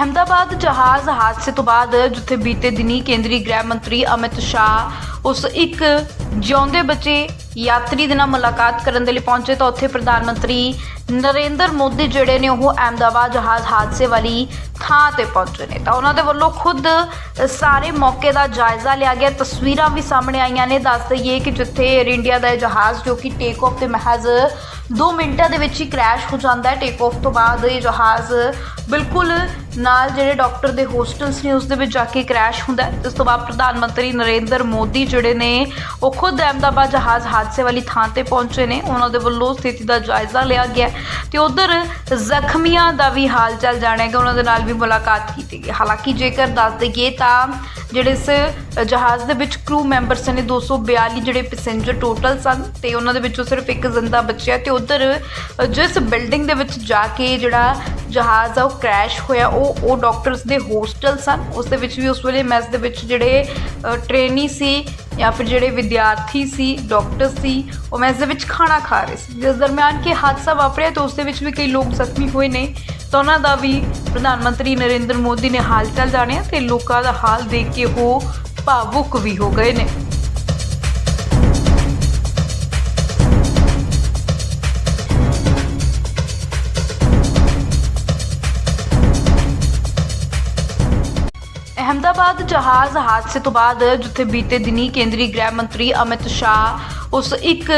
ਅਹਮਦਾਬਾਦ ਜਹਾਜ਼ ਹਾਦਸੇ ਤੋਂ ਬਾਅਦ ਜਿੱਥੇ ਬੀਤੇ ਦਿਨੀ ਕੇਂਦਰੀ ਗ੍ਰਹਿ ਮੰਤਰੀ ਅਮਿਤ ਸ਼ਾਹ ਉਸ ਇੱਕ ਜਿਉਂਦੇ ਬੱਚੇ ਯਾਤਰੀ ਦੇ ਨਾਲ ਮੁਲਾਕਾਤ ਕਰਨ ਦੇ ਲਈ ਪਹੁੰਚੇ ਤਾਂ ਉੱਥੇ ਪ੍ਰਧਾਨ ਮੰਤਰੀ ਨਰਿੰਦਰ ਮੋਦੀ ਜਿਹੜੇ ਨੇ ਉਹ ਅਹਮਦਾਬਾਦ ਜਹਾਜ਼ ਹਾਦਸੇ ਵਾਲੀ ਥਾਂ ਤੇ ਪਹੁੰਚੇ ਨੇ। ਤਾਂ ਉਹਨਾਂ ਦੇ ਵੱਲੋਂ ਖੁਦ ਸਾਰੇ ਮੌਕੇ ਦਾ ਜਾਇਜ਼ਾ ਲਿਆ ਗਿਆ। ਤਸਵੀਰਾਂ ਵੀ ਸਾਹਮਣੇ ਆਈਆਂ ਨੇ। ਦੱਸ ਦਈਏ ਕਿ ਜਿੱਥੇ 에ਅਰ ਇੰਡੀਆ ਦਾ ਇਹ ਜਹਾਜ਼, ਜੋ ਕਿ ਟੇਕ ਆਫ ਤੇ ਮਹਿਜ਼ 2 ਮਿੰਟਾਂ ਦੇ ਵਿੱਚ ਹੀ ਕ੍ਰੈਸ਼ ਹੋ ਜਾਂਦਾ ਹੈ ਟੇਕ ਆਫ ਤੋਂ ਬਾਅਦ ਇਹ ਜਹਾਜ਼ ਬਿਲਕੁਲ ਨਾਲ ਜਿਹੜੇ ਡਾਕਟਰ ਦੇ ਹੋਸਟਲਸ ਨੇ, ਉਸ ਦੇ ਵਿੱਚ ਜਾ ਕੇ ਕ੍ਰੈਸ਼ ਹੁੰਦਾ ਹੈ। ਇਸ ਤੋਂ ਬਾਅਦ ਪ੍ਰਧਾਨ ਮੰਤਰੀ ਨਰਿੰਦਰ ਮੋਦੀ ਜਿਹੜੇ ਨੇ, ਉਹ ਖੁਦ ਅਹਿਮਦਾਬਾਦ ਜਹਾਜ਼ ਹਾਦਸੇ ਵਾਲੀ ਥਾਂ ਤੇ ਪਹੁੰਚੇ ਨੇ। ਉਹਨਾਂ ਦੇ ਵੱਲੋਂ ਸਥਿਤੀ ਦਾ ਜਾਇਜ਼ਾ ਲਿਆ ਗਿਆ ਤੇ ਉਧਰ ਜ਼ਖਮੀਆਂ ਦਾ ਵੀ ਹਾਲ ਚਾਲ ਜਾਣਿਆ ਗਿਆ। ਉਹਨਾਂ ਦੇ ਨਾਲ ਵੀ ਮੁਲਾਕਾਤ ਕੀਤੀ ਗਈ। ਹਾਲਾਂਕਿ ਜੇਕਰ ਦੱਸ ਦਈਏ ਤਾਂ ਜਿਹੜੇ ਇਸ ਜਹਾਜ਼ ਦੇ ਵਿੱਚ ਕਰੂ ਮੈਂਬਰਸ ਨੇ 242 ਜਿਹੜੇ ਪੈਸੇਂਜਰ ਟੋਟਲ ਸਨ ਤੇ ਉਹਨਾਂ ਦੇ ਵਿੱਚੋਂ ਸਿਰਫ ਇੱਕ ਜ਼ਿੰਦਾ ਬਚਿਆ ਤੇ ਉਧਰ ਜਿਸ ਬਿਲਡਿੰਗ ਦੇ ਵਿੱਚ ਜਾ ਕੇ ਜਿਹੜਾ ਜਹਾਜ਼ ਆ ਉਹ ਕ੍ਰੈਸ਼ ਹੋਇਆ, ਉਹ ਉਹ ਡਾਕਟਰਸ ਦੇ ਹੋਸਟਲ ਸਨ। ਉਸ ਦੇ ਵਿੱਚ ਵੀ ਉਸ ਵੇਲੇ ਮੈਸ ਦੇ ਵਿੱਚ ਜਿਹੜੇ ਟ੍ਰੇਨੀ ਸੀ ਜਾਂ ਫਿਰ ਜਿਹੜੇ ਵਿਦਿਆਰਥੀ ਸੀ ਡਾਕਟਰ ਸੀ, ਉਹ ਮੈਸ ਦੇ ਵਿੱਚ ਖਾਣਾ ਖਾ ਰਹੇ ਸੀ। ਜਿਸ ਦਰਮਿਆਨ ਕਿ ਹਾਦਸਾ ਵਾਪਰਿਆ ਤਾਂ ਉਸ ਦੇ ਵਿੱਚ ਵੀ ਕਈ ਲੋਕ ਜ਼ਖਮੀ ਹੋਏ ਨੇ। ਤਾਂ ਉਹਨਾਂ ਦਾ ਵੀ ਪ੍ਰਧਾਨ ਮੰਤਰੀ ਨਰਿੰਦਰ ਮੋਦੀ ਨੇ ਹਾਲ ਚਾਲ ਜਾਣਿਆ ਤੇ ਲੋਕਾਂ ਦਾ ਹਾਲ ਦੇਖ ਕੇ ਉਹ ਭਾਵੁਕ ਵੀ ਹੋ ਗਏ ਨੇ। ਅਹਮਦਾਬਾਦ ਜਹਾਜ਼ ਹਾਦਸੇ ਤੋਂ ਬਾਅਦ ਜਿੱਥੇ ਬੀਤੇ ਦਿਨੀ ਕੇਂਦਰੀ ਗ੍ਰਹਿ ਮੰਤਰੀ ਅਮਿਤ ਸ਼ਾਹ ਉਸ ਇੱਕ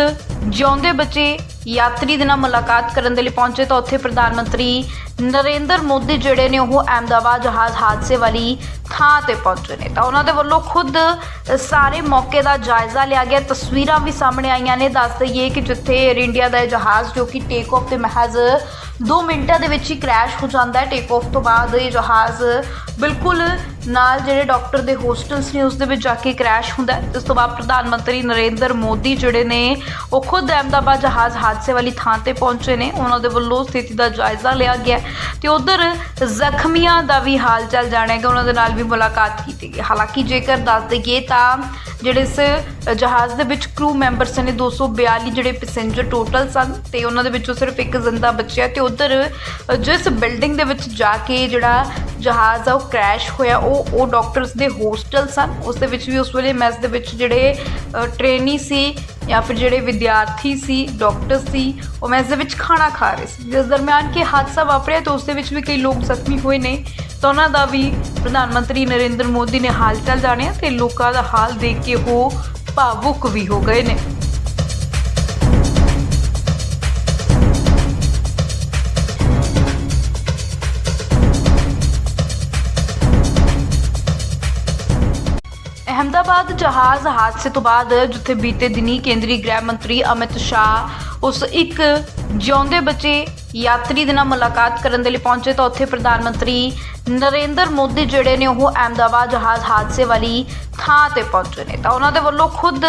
ਜਿਉਂਦੇ ਬੱਚੇ ਯਾਤਰੀ ਦੇ ਨਾਲ ਮੁਲਾਕਾਤ ਕਰਨ ਦੇ ਲਈ ਪਹੁੰਚੇ ਤਾਂ ਉੱਥੇ ਪ੍ਰਧਾਨ ਮੰਤਰੀ ਨਰਿੰਦਰ ਮੋਦੀ ਜਿਹੜੇ ਨੇ ਉਹ ਅਹਿਮਦਾਬਾਦ ਜਹਾਜ਼ ਹਾਦਸੇ ਵਾਲੀ ਥਾਂ ਤੇ ਪਹੁੰਚੇ ਨੇ। ਤਾਂ ਉਹਨਾਂ ਦੇ ਵੱਲੋਂ ਖੁਦ ਸਾਰੇ ਮੌਕੇ ਦਾ ਜਾਇਜ਼ਾ ਲਿਆ ਗਿਆ। ਤਸਵੀਰਾਂ ਵੀ ਸਾਹਮਣੇ ਆਈਆਂ ਨੇ। ਦੱਸ ਦਈਏ ਕਿ ਜਿੱਥੇ 에ਅਰ ਇੰਡੀਆ ਦਾ ਇਹ ਜਹਾਜ਼ ਜੋ ਕਿ ਟੇਕ ਆਫ ਤੇ ਮਹਿਜ਼ 2 ਮਿੰਟਾਂ ਦੇ ਵਿੱਚ ਹੀ ਕ੍ਰੈਸ਼ ਹੋ ਜਾਂਦਾ ਹੈ ਟੇਕ ਆਫ ਤੋਂ ਬਾਅਦ ਇਹ ਜਹਾਜ਼ ਬਿਲਕੁਲ ਨਾਲ ਜਿਹੜੇ ਡਾਕਟਰ ਦੇ ਹੋਸਟਲਸ ਨੇ, ਉਸ ਦੇ ਵਿੱਚ ਜਾ ਕੇ ਕ੍ਰੈਸ਼ ਹੁੰਦਾ ਹੈ। ਇਸ ਤੋਂ ਬਾਅਦ ਪ੍ਰਧਾਨ ਮੰਤਰੀ ਨਰਿੰਦਰ ਮੋਦੀ ਜਿਹੜੇ ਨੇ, ਉਹ ਖੁਦ ਅਹਿਮਦਾਬਾਦ ਜਹਾਜ਼ ਹਾਦਸੇ ਵਾਲੀ ਥਾਂ ਤੇ ਪਹੁੰਚੇ ਨੇ। ਉਹਨਾਂ ਦੇ ਵੱਲੋਂ ਸਥਿਤੀ ਦਾ ਜਾਇਜ਼ਾ ਲਿਆ ਗਿਆ ਤੇ ਉਧਰ ਜ਼ਖਮੀਆਂ ਦਾ ਵੀ ਹਾਲ ਚਾਲ ਜਾਣਿਆ ਗਿਆ। ਉਹਨਾਂ ਦੇ ਨਾਲ ਵੀ ਮੁਲਾਕਾਤ ਕੀਤੀ ਗਈ। ਹਾਲਾਂਕਿ ਜੇਕਰ ਦੱਸ ਦਈਏ ਤਾਂ ਜਿਹੜੇ ਇਸ ਜਹਾਜ਼ ਦੇ ਵਿੱਚ ਕਰੂ ਮੈਂਬਰਸ ਨੇ 242 ਜਿਹੜੇ ਪੈਸੇਂਜਰ ਟੋਟਲ ਸਨ ਤੇ ਉਹਨਾਂ ਦੇ ਵਿੱਚੋਂ ਸਿਰਫ ਇੱਕ ਜ਼ਿੰਦਾ ਬਚਿਆ ਤੇ ਉਧਰ ਜਿਸ ਬਿਲਡਿੰਗ ਦੇ ਵਿੱਚ ਜਾ ਕੇ ਜਿਹੜਾ ਜਹਾਜ਼ ਆ ਉਹ ਕ੍ਰੈਸ਼ ਹੋਇਆ, ਉਹ ਉਹ ਡਾਕਟਰਸ ਦੇ ਹੋਸਟਲ ਸਨ। ਉਸ ਦੇ ਵਿੱਚ ਵੀ ਉਸ ਵੇਲੇ ਮੈਸ ਦੇ ਵਿੱਚ ਜਿਹੜੇ ਟ੍ਰੇਨੀ ਸੀ ਜਾਂ ਫਿਰ ਜਿਹੜੇ ਵਿਦਿਆਰਥੀ ਸੀ ਡਾਕਟਰ ਸੀ, ਉਹ ਮੈਸ ਦੇ ਵਿੱਚ ਖਾਣਾ ਖਾ ਰਹੇ ਸੀ। ਜਿਸ ਦਰਮਿਆਨ ਕਿ ਹਾਦਸਾ ਵਾਪਰਿਆ ਤਾਂ ਉਸ ਦੇ ਵਿੱਚ ਵੀ ਕਈ ਲੋਕ ਜ਼ਖਮੀ ਹੋਏ ਨੇ। ਤਾਂ ਉਹਨਾਂ ਦਾ ਵੀ ਪ੍ਰਧਾਨ ਮੰਤਰੀ ਨਰਿੰਦਰ ਮੋਦੀ ਨੇ ਹਾਲ ਚਾਲ ਜਾਣਿਆ ਤੇ ਲੋਕਾਂ ਦਾ ਹਾਲ ਦੇਖ ਕੇ ਉਹ ਭਾਵੁਕ ਵੀ ਹੋ ਗਏ ਨੇ। ਅਹਿਮਦਾਬਾਦ ਜਹਾਜ਼ ਹਾਦਸੇ ਤੋਂ ਬਾਅਦ ਜਿੱਥੇ ਬੀਤੇ ਦਿਨੀ ਕੇਂਦਰੀ ਗ੍ਰਹਿ ਮੰਤਰੀ ਅਮਿਤ ਸ਼ਾਹ ਉਸ ਇੱਕ ਜਿਉਂਦੇ ਬੱਚੇ ਯਾਤਰੀ ਦੇ ਨਾਲ ਮੁਲਾਕਾਤ ਕਰਨ ਦੇ ਲਈ ਪਹੁੰਚੇ ਤਾਂ ਉੱਥੇ ਪ੍ਰਧਾਨ ਮੰਤਰੀ ਨਰਿੰਦਰ ਮੋਦੀ ਜਿਹੜੇ ਨੇ ਉਹ ਅਹਿਮਦਾਬਾਦ ਜਹਾਜ਼ ਹਾਦਸੇ ਵਾਲੀ ਥਾਂ ਤੇ ਪਹੁੰਚੇ ਨੇ। ਤਾਂ ਉਹਨਾਂ ਦੇ ਵੱਲੋਂ ਖੁਦ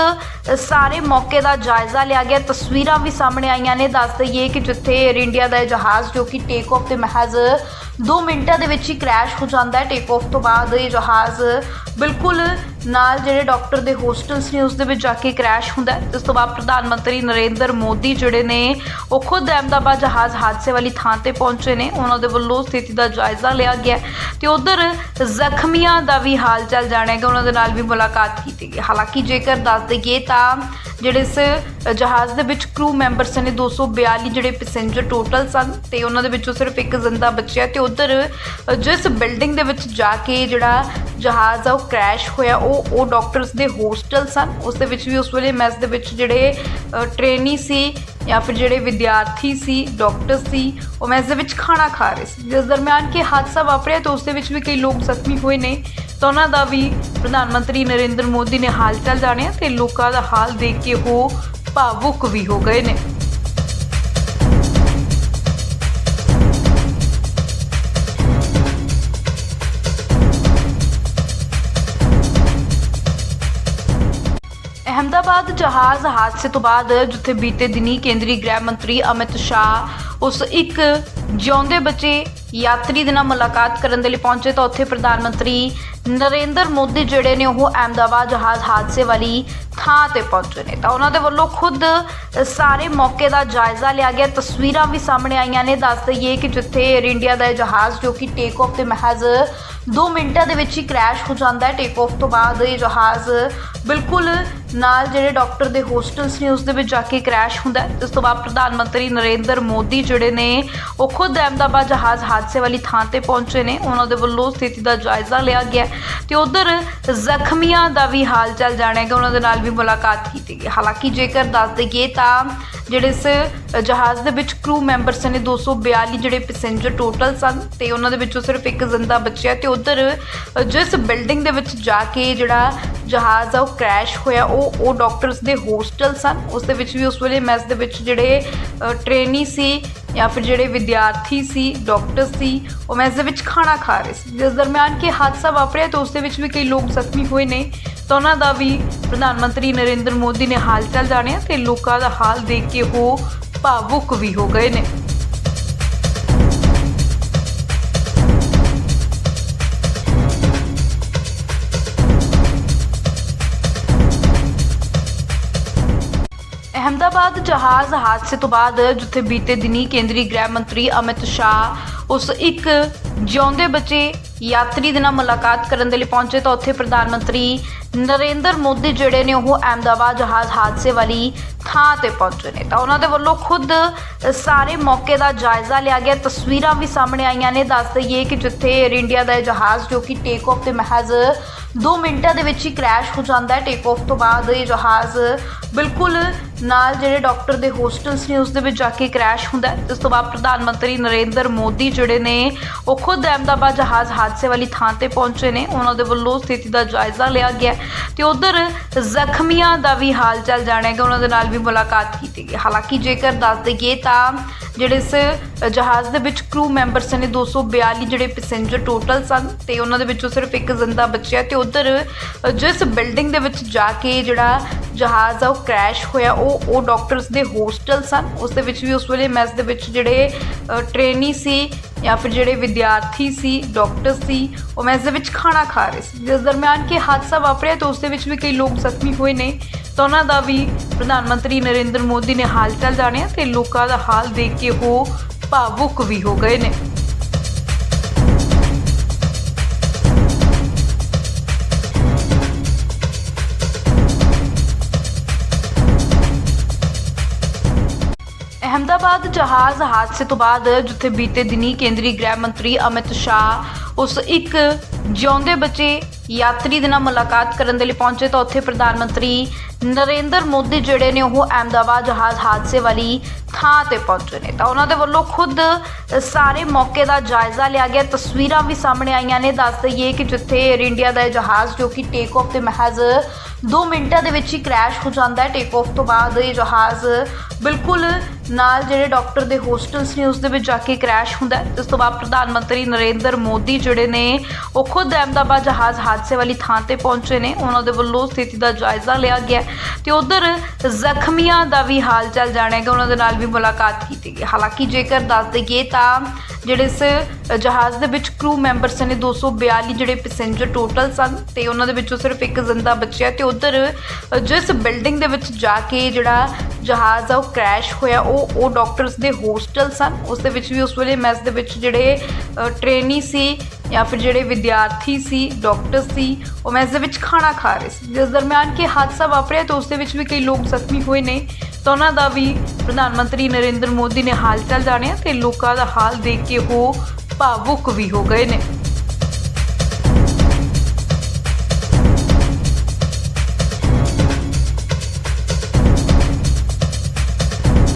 ਸਾਰੇ ਮੌਕੇ ਦਾ ਜਾਇਜ਼ਾ ਲਿਆ ਗਿਆ। ਤਸਵੀਰਾਂ ਵੀ ਸਾਹਮਣੇ ਆਈਆਂ ਨੇ। ਦੱਸ ਦਈਏ ਕਿ ਜਿੱਥੇ 에ਅਰ ਇੰਡੀਆ ਦਾ ਇਹ ਜਹਾਜ਼ ਜੋ ਕਿ ਟੇਕ ਆਫ ਤੇ ਮਹਿਜ਼ 2 ਮਿੰਟਾਂ ਦੇ ਵਿੱਚ ਹੀ ਕ੍ਰੈਸ਼ ਹੋ ਜਾਂਦਾ ਹੈ। ਟੇਕ ਆਫ ਤੋਂ ਬਾਅਦ ਇਹ ਜਹਾਜ਼ ਬਿਲਕੁਲ ਨਾਲ ਜਿਹੜੇ ਡਾਕਟਰ ਦੇ ਹੋਸਟਲਸ ਨੇ, ਉਸ ਦੇ ਵਿੱਚ ਜਾ ਕੇ ਕ੍ਰੈਸ਼ ਹੁੰਦਾ ਹੈ। ਇਸ ਤੋਂ ਬਾਅਦ ਪ੍ਰਧਾਨ ਮੰਤਰੀ ਨਰਿੰਦਰ ਮੋਦੀ ਜਿਹੜੇ ਨੇ, ਉਹ ਖੁਦ ਅਹਿਮਦਾਬਾਦ ਜਹਾਜ਼ ਹਾਦਸੇ ਵਾਲੀ ਥਾਂ ਤੇ ਪਹੁੰਚੇ ਨੇ। ਉਹਨਾਂ ਦੇ ਵੱਲੋਂ ਸਥਿਤੀ ਦਾ ਜਾਇਜ਼ਾ ਲਿਆ ਗਿਆ ਤੇ ਉਧਰ ਜ਼ਖਮੀਆਂ ਦਾ ਵੀ ਹਾਲ ਚਾਲ ਜਾਣਿਆ ਗਿਆ। ਉਹਨਾਂ ਦੇ ਨਾਲ ਵੀ ਮੁਲਾਕਾਤ ਕੀਤੀ ਗਈ। ਹਾਲਾਂਕਿ ਜੇਕਰ ਦੱਸ ਦਈਏ ਤਾਂ ਜਿਹੜੇ ਇਸ ਜਹਾਜ਼ ਦੇ ਵਿੱਚ ਕਰੂ ਮੈਂਬਰਸ ਨੇ 242 ਜਿਹੜੇ ਪੈਸੇਂਜਰ ਟੋਟਲ ਸਨ ਤੇ ਉਹਨਾਂ ਦੇ ਵਿੱਚੋਂ ਸਿਰਫ ਇੱਕ ਜ਼ਿੰਦਾ ਬਚਿਆ ਤੇ ਉਧਰ ਜਿਸ ਬਿਲਡਿੰਗ ਦੇ ਵਿੱਚ ਜਾ ਕੇ ਜਿਹੜਾ ਜਹਾਜ਼ ਆ, ਉਹ ਕ੍ਰੈਸ਼ ਹੋਇਆ। ਉਹ ਉਹ ਡਾਕਟਰਸ ਦੇ ਹੋਸਟਲ ਸਨ। ਉਸ ਦੇ ਵਿੱਚ ਵੀ ਉਸ ਵੇਲੇ ਮੈਸ ਦੇ ਵਿੱਚ ਜਿਹੜੇ ਟ੍ਰੇਨੀ ਸੀ ਜਾਂ ਫਿਰ ਜਿਹੜੇ ਵਿਦਿਆਰਥੀ ਸੀ ਡਾਕਟਰ ਸੀ, ਉਹ ਮੈਸ ਦੇ ਵਿੱਚ ਖਾਣਾ ਖਾ ਰਹੇ ਸੀ। ਜਿਸ ਦਰਮਿਆਨ ਕਿ ਹਾਦਸਾ ਵਾਪਰਿਆ ਤਾਂ ਉਸ ਦੇ ਵਿੱਚ ਵੀ ਕਈ ਲੋਕ ਜ਼ਖਮੀ ਹੋਏ ਨੇ। ਤਾਂ ਉਹਨਾਂ ਦਾ ਵੀ ਪ੍ਰਧਾਨ ਮੰਤਰੀ ਨਰਿੰਦਰ ਮੋਦੀ ਨੇ ਹਾਲ ਚਾਲ ਜਾਣਿਆ ਤੇ ਲੋਕਾਂ ਦਾ ਹਾਲ ਦੇਖ ਕੇ ਉਹ ਭਾਵੁਕ ਵੀ ਹੋ ਗਏ ਨੇ। ਅਹਮਦਾਬਾਦ ਜਹਾਜ਼ ਹਾਦਸੇ ਤੋਂ ਬਾਅਦ ਜਿੱਥੇ ਬੀਤੇ ਦਿਨੀ ਕੇਂਦਰੀ ਗ੍ਰਹਿ ਮੰਤਰੀ ਅਮਿਤ ਸ਼ਾਹ ਉਸ ਇੱਕ ਜਿਉਂਦੇ ਬੱਚੇ ਯਾਤਰੀ ਦੇ ਨਾਲ ਮੁਲਾਕਾਤ ਕਰਨ ਦੇ ਲਈ ਪਹੁੰਚੇ ਤਾਂ ਉੱਥੇ ਪ੍ਰਧਾਨ ਮੰਤਰੀ ਨਰਿੰਦਰ ਮੋਦੀ ਜਿਹੜੇ ਨੇ ਉਹ ਅਹਿਮਦਾਬਾਦ ਜਹਾਜ਼ ਹਾਦਸੇ ਵਾਲੀ ਥਾਂ ਤੇ ਪਹੁੰਚੇ ਨੇ। ਤਾਂ ਉਹਨਾਂ ਦੇ ਵੱਲੋਂ ਖੁਦ ਸਾਰੇ ਮੌਕੇ ਦਾ ਜਾਇਜ਼ਾ ਲਿਆ ਗਿਆ। ਤਸਵੀਰਾਂ ਵੀ ਸਾਹਮਣੇ ਆਈਆਂ ਨੇ। ਦੱਸ ਦਈਏ ਕਿ ਜਿੱਥੇ 에ਅਰ ਇੰਡੀਆ ਦਾ ਇਹ ਜਹਾਜ਼ ਜੋ ਕਿ ਟੇਕ ਆਫ ਤੇ ਮਹਿਜ਼ 2 ਮਿੰਟਾਂ ਦੇ ਵਿੱਚ ਹੀ ਕ੍ਰੈਸ਼ ਹੋ ਜਾਂਦਾ ਹੈ ਟੇਕ ਆਫ ਤੋਂ ਬਾਅਦ ਇਹ ਜਹਾਜ਼ ਬਿਲਕੁਲ ਨਾਲ ਜਿਹੜੇ ਡਾਕਟਰ ਦੇ ਹੋਸਟਲਸ ਨੇ, ਉਸ ਦੇ ਵਿੱਚ ਜਾ ਕੇ ਕ੍ਰੈਸ਼ ਹੁੰਦਾ ਜਿਸ ਤੋਂ ਬਾਅਦ ਪ੍ਰਧਾਨ ਮੰਤਰੀ ਨਰਿੰਦਰ ਮੋਦੀ ਜਿਹੜੇ ਨੇ, ਉਹ ਖੁਦ ਅਹਿਮਦਾਬਾਦ ਜਹਾਜ਼ ਹਾਦਸੇ ਵਾਲੀ ਥਾਂ ਤੇ ਪਹੁੰਚੇ ਨੇ। ਉਹਨਾਂ ਦੇ ਵੱਲੋਂ ਸਥਿਤੀ ਦਾ ਜਾਇਜ਼ਾ ਲਿਆ ਗਿਆ ਤੇ ਉਧਰ ਜ਼ਖਮੀਆਂ ਦਾ ਵੀ ਹਾਲ ਚਾਲ ਜਾਣਿਆ ਗਿਆ। ਉਹਨਾਂ ਦੇ ਨਾਲ ਵੀ ਮੁਲਾਕਾਤ ਕੀਤੀ ਗਈ। ਹਾਲਾਂਕਿ ਜੇਕਰ ਦੱਸ ਦਈਏ ਤਾਂ ਜਿਹੜੇ ਇਸ ਜਹਾਜ਼ ਦੇ ਵਿੱਚ ਕਰੂ ਮੈਂਬਰਸ ਨੇ 242 ਜਿਹੜੇ ਪੈਸੇਂਜਰ ਟੋਟਲ ਸਨ ਤੇ ਉਹਨਾਂ ਦੇ ਵਿੱਚੋਂ ਸਿਰਫ ਇੱਕ ਜ਼ਿੰਦਾ ਬਚਿਆ ਤੇ ਉਧਰ ਜਿਸ ਬਿਲਡਿੰਗ ਦੇ ਵਿੱਚ ਜਾ ਕੇ ਜਿਹੜਾ ਜਹਾਜ਼ ਆ, ਉਹ ਕ੍ਰੈਸ਼ ਹੋਇਆ। ਉਹ ਉਹ ਡਾਕਟਰਸ ਦੇ ਹੋਸਟਲ ਸਨ। ਉਸ ਦੇ ਵਿੱਚ ਵੀ ਉਸ ਵੇਲੇ ਮੈਸ ਦੇ ਵਿੱਚ ਜਿਹੜੇ ਟ੍ਰੇਨੀ ਸੀ ਜਾਂ ਫਿਰ ਜਿਹੜੇ ਵਿਦਿਆਰਥੀ ਸੀ ਡਾਕਟਰ ਸੀ, ਉਹ ਮੈਸ ਦੇ ਵਿੱਚ ਖਾਣਾ ਖਾ ਰਹੇ ਸੀ। ਜਿਸ ਦਰਮਿਆਨ ਕਿ ਹਾਦਸਾ ਵਾਪਰਿਆ ਤਾਂ ਉਸ ਦੇ ਵਿੱਚ ਵੀ ਕਈ ਲੋਕ ਜ਼ਖਮੀ ਹੋਏ ਨੇ। ਤਾਂ ਉਹਨਾਂ ਦਾ ਵੀ ਪ੍ਰਧਾਨ ਮੰਤਰੀ ਨਰਿੰਦਰ ਮੋਦੀ ਨੇ ਹਾਲ ਚਾਲ ਜਾਣਿਆ ਤੇ ਲੋਕਾਂ ਦਾ ਹਾਲ ਦੇਖ ਕੇ ਉਹ ਭਾਵੁਕ ਵੀ ਹੋ ਗਏ ਨੇ। ਅਹਿਮਦਾਬਾਦ ਜਹਾਜ਼, ਹਾਦਸੇ ਤੋਂ ਬਾਅਦ ਜਿੱਥੇ ਬੀਤੇ ਦਿਨੀ ਕੇਂਦਰੀ ਗ੍ਰਹਿ ਮੰਤਰੀ ਅਮਿਤ ਸ਼ਾਹ ਉਸ ਇੱਕ ਜਿਉਂਦੇ ਬੱਚੇ ਯਾਤਰੀ ਦੇ ਨਾਲ ਮੁਲਾਕਾਤ ਕਰਨ ਦੇ ਲਈ ਪਹੁੰਚੇ ਤਾਂ ਉੱਥੇ ਪ੍ਰਧਾਨ ਮੰਤਰੀ ਨਰਿੰਦਰ ਮੋਦੀ ਜਿਹੜੇ ਨੇ ਉਹ ਅਹਿਮਦਾਬਾਦ ਜਹਾਜ਼ ਹਾਦਸੇ ਵਾਲੀ ਥਾਂ ਤੇ ਪਹੁੰਚੇ ਨੇ। ਤਾਂ ਉਹਨਾਂ ਦੇ ਵੱਲੋਂ ਖੁਦ ਸਾਰੇ ਮੌਕੇ ਦਾ ਜਾਇਜ਼ਾ ਲਿਆ ਗਿਆ। ਤਸਵੀਰਾਂ ਵੀ ਸਾਹਮਣੇ ਆਈਆਂ ਨੇ। ਦੱਸ ਦਈਏ ਕਿ ਜਿੱਥੇ 에ਅਰ ਇੰਡੀਆ ਦਾ ਇਹ ਜਹਾਜ਼, ਜੋ ਕਿ ਟੇਕ ਆਫ ਤੇ ਮਹਿਜ਼ 2 ਮਿੰਟਾਂ ਦੇ ਵਿੱਚ ਹੀ ਕ੍ਰੈਸ਼ ਹੋ ਜਾਂਦਾ ਹੈ ਟੇਕ ਆਫ ਤੋਂ ਬਾਅਦ ਇਹ ਜਹਾਜ਼ ਬਿਲਕੁਲ ਨਾਲ ਜਿਹੜੇ ਡਾਕਟਰ ਦੇ ਹੋਸਟਲਸ ਨੇ, ਉਸ ਦੇ ਵਿੱਚ ਜਾ ਕੇ ਕ੍ਰੈਸ਼ ਹੁੰਦਾ ਹੈ। ਜਿਸ ਤੋਂ ਬਾਅਦ ਪ੍ਰਧਾਨ ਮੰਤਰੀ ਨਰਿੰਦਰ ਮੋਦੀ ਜਿਹੜੇ ਨੇ, ਉਹ ਖੁਦ ਅਹਿਮਦਾਬਾਦ ਜਹਾਜ਼ ਹਾਦਸੇ ਵਾਲੀ ਥਾਂ ਤੇ ਪਹੁੰਚੇ ਨੇ। ਉਹਨਾਂ ਦੇ ਵੱਲੋਂ ਸਥਿਤੀ ਦਾ ਜਾਇਜ਼ਾ ਲਿਆ ਗਿਆ ਤੇ ਉਧਰ ਜ਼ਖਮੀਆਂ ਦਾ ਵੀ ਹਾਲ ਚਾਲ ਜਾਣਿਆ ਗਿਆ। ਉਹਨਾਂ ਦੇ ਨਾਲ ਵੀ ਮੁਲਾਕਾਤ ਕੀਤੀ ਗਈ। ਹਾਲਾਂਕਿ ਜੇਕਰ ਦੱਸ ਦਈਏ ਤਾਂ ਜਿਹੜੇ ਇਸ ਜਹਾਜ਼ ਦੇ ਵਿੱਚ ਕਰੂ ਮੈਂਬਰਸ ਨੇ 242 ਜਿਹੜੇ ਪੈਸੇਂਜਰ ਟੋਟਲ ਸਨ ਤੇ ਉਹਨਾਂ ਦੇ ਵਿੱਚੋਂ ਸਿਰਫ ਇੱਕ ਜ਼ਿੰਦਾ ਬਚਿਆ ਤੇ ਉਧਰ ਜਿਸ ਬਿਲਡਿੰਗ ਦੇ ਵਿੱਚ ਜਾ ਕੇ ਜਿਹੜਾ ਜਹਾਜ਼ ਆ ਉਹ ਕ੍ਰੈਸ਼ ਹੋਇਆ, ਉਹ ਉਹ ਡਾਕਟਰਸ ਦੇ ਹੋਸਟਲ ਸਨ। ਉਸ ਦੇ ਵਿੱਚ ਵੀ ਉਸ ਵੇਲੇ ਮੈਸ ਦੇ ਵਿੱਚ ਜਿਹੜੇ ਟ੍ਰੇਨੀ ਸੀ ਜਾਂ ਫਿਰ ਜਿਹੜੇ ਵਿਦਿਆਰਥੀ ਸੀ ਡਾਕਟਰ ਸੀ, ਉਹ ਮੈਸ ਦੇ ਵਿੱਚ ਖਾਣਾ ਖਾ ਰਹੇ ਸੀ। ਜਿਸ ਦਰਮਿਆਨ ਕਿ ਹਾਦਸਾ ਵਾਪਰਿਆ ਤਾਂ ਉਸ ਦੇ ਵਿੱਚ ਵੀ ਕਈ ਲੋਕ ਜ਼ਖਮੀ ਹੋਏ ਨੇ। ਤਾਂ ਉਹਨਾਂ ਦਾ ਵੀ ਪ੍ਰਧਾਨ ਮੰਤਰੀ ਨਰਿੰਦਰ ਮੋਦੀ ਨੇ ਹਾਲ ਚਾਲ ਜਾਣਿਆ ਤੇ ਲੋਕਾਂ ਦਾ ਹਾਲ ਦੇਖ ਕੇ ਉਹ ਭਾਵੁਕ ਵੀ ਹੋ ਗਏ ਨੇ। ਅਹਿਮਦਾਬਾਦ ਜਹਾਜ਼ ਹਾਦਸੇ ਤੋਂ ਬਾਅਦ ਜਿੱਥੇ ਬੀਤੇ ਦਿਨੀ ਕੇਂਦਰੀ ਗ੍ਰਹਿ ਮੰਤਰੀ ਅਮਿਤ ਸ਼ਾਹ ਉਸ ਇੱਕ ਜਿਉਂਦੇ ਬੱਚੇ ਯਾਤਰੀ ਦੇ ਨਾਲ ਮੁਲਾਕਾਤ ਕਰਨ ਦੇ ਲਈ ਪਹੁੰਚੇ ਤਾਂ ਉੱਥੇ ਪ੍ਰਧਾਨ ਮੰਤਰੀ ਨਰਿੰਦਰ ਮੋਦੀ ਜਿਹੜੇ ਨੇ ਉਹ ਅਹਿਮਦਾਬਾਦ ਜਹਾਜ਼ ਹਾਦਸੇ ਵਾਲੀ ਥਾਂ ਤੇ ਪਹੁੰਚੇ ਨੇ। ਤਾਂ ਉਹਨਾਂ ਦੇ ਵੱਲੋਂ ਖੁਦ ਸਾਰੇ ਮੌਕੇ ਦਾ ਜਾਇਜ਼ਾ ਲਿਆ ਗਿਆ। ਤਸਵੀਰਾਂ ਵੀ ਸਾਹਮਣੇ ਆਈਆਂ ਨੇ। ਦੱਸ ਦਈਏ ਕਿ ਜਿੱਥੇ 에ਅਰ ਇੰਡੀਆ ਦਾ ਇਹ ਜਹਾਜ਼, ਜੋ ਕਿ ਟੇਕ ਆਫ ਤੇ ਮਹਿਜ਼ 2 ਮਿੰਟਾਂ ਦੇ ਵਿੱਚ ਹੀ ਕ੍ਰੈਸ਼ ਹੋ ਜਾਂਦਾ ਹੈ ਟੇਕ ਆਫ ਤੋਂ ਬਾਅਦ ਇਹ ਜਹਾਜ਼ ਬਿਲਕੁਲ ਨਾਲ ਜਿਹੜੇ ਡਾਕਟਰ ਦੇ ਹੋਸਟਲਸ ਨੇ, ਉਸ ਦੇ ਵਿੱਚ ਜਾ ਕੇ ਕ੍ਰੈਸ਼ ਹੁੰਦਾ ਹੈ। ਜਿਸ ਤੋਂ ਬਾਅਦ ਪ੍ਰਧਾਨ ਮੰਤਰੀ ਨਰਿੰਦਰ ਮੋਦੀ ਜਿਹੜੇ ਨੇ, ਉਹ ਖੁਦ ਅਹਿਮਦਾਬਾਦ ਜਹਾਜ਼ ਹਾਦਸੇ ਵਾਲੀ ਥਾਂ ਤੇ ਪਹੁੰਚੇ ਨੇ। ਉਹਨਾਂ ਦੇ ਵੱਲੋਂ ਸਥਿਤੀ ਦਾ ਜਾਇਜ਼ਾ ਲਿਆ ਗਿਆ ਤੇ ਉਧਰ ਜ਼ਖਮੀਆਂ ਦਾ ਵੀ ਹਾਲ ਚਾਲ ਜਾਣਿਆ ਗਿਆ। ਉਹਨਾਂ ਦੇ ਨਾਲ ਵੀ ਮੁਲਾਕਾਤ ਕੀਤੀ ਗਈ। ਹਾਲਾਂਕਿ ਜੇਕਰ ਦੱਸ ਦਈਏ ਤਾਂ ਜਿਹੜੇ ਇਸ ਜਹਾਜ਼ ਦੇ ਵਿੱਚ ਕਰੂ ਮੈਂਬਰਸ ਨੇ 242 ਜਿਹੜੇ ਪੈਸੇਂਜਰ ਟੋਟਲ ਸਨ ਤੇ ਉਹਨਾਂ ਦੇ ਵਿੱਚੋਂ ਸਿਰਫ ਇੱਕ ਜ਼ਿੰਦਾ ਬਚਿਆ ਤੇ ਉਧਰ ਜਿਸ ਬਿਲਡਿੰਗ ਦੇ ਵਿੱਚ ਜਾ ਕੇ ਜਿਹੜਾ ਜਹਾਜ਼ ਆ ਉਹ ਕ੍ਰੈਸ਼ ਹੋਇਆ, ਉਹ ਉਹ ਡਾਕਟਰਸ ਦੇ ਹੋਸਟਲ ਸਨ। ਉਸ ਦੇ ਵਿੱਚ ਵੀ ਉਸ ਵੇਲੇ ਮੈਸ ਦੇ ਵਿੱਚ ਜਿਹੜੇ ਟ੍ਰੇਨੀ ਸੀ ਜਾਂ ਫਿਰ ਜਿਹੜੇ ਵਿਦਿਆਰਥੀ ਸੀ ਡਾਕਟਰ ਸੀ, ਉਹ ਮੈਸ ਦੇ ਵਿੱਚ ਖਾਣਾ ਖਾ ਰਹੇ ਸੀ। ਜਿਸ ਦਰਮਿਆਨ ਕਿ ਹਾਦਸਾ ਵਾਪਰਿਆ ਤਾਂ ਉਸ ਦੇ ਵਿੱਚ ਵੀ ਕਈ ਲੋਕ ਜ਼ਖਮੀ ਹੋਏ ਨੇ। ਤਾਂ ਉਹਨਾਂ ਦਾ ਵੀ ਪ੍ਰਧਾਨ ਮੰਤਰੀ ਨਰਿੰਦਰ ਮੋਦੀ ਨੇ ਹਾਲ ਚਾਲ ਜਾਣਿਆ ਤੇ ਲੋਕਾਂ ਦਾ ਹਾਲ ਦੇਖ ਕੇ ਉਹ ਭਾਵੁਕ ਵੀ ਹੋ ਗਏ ਨੇ।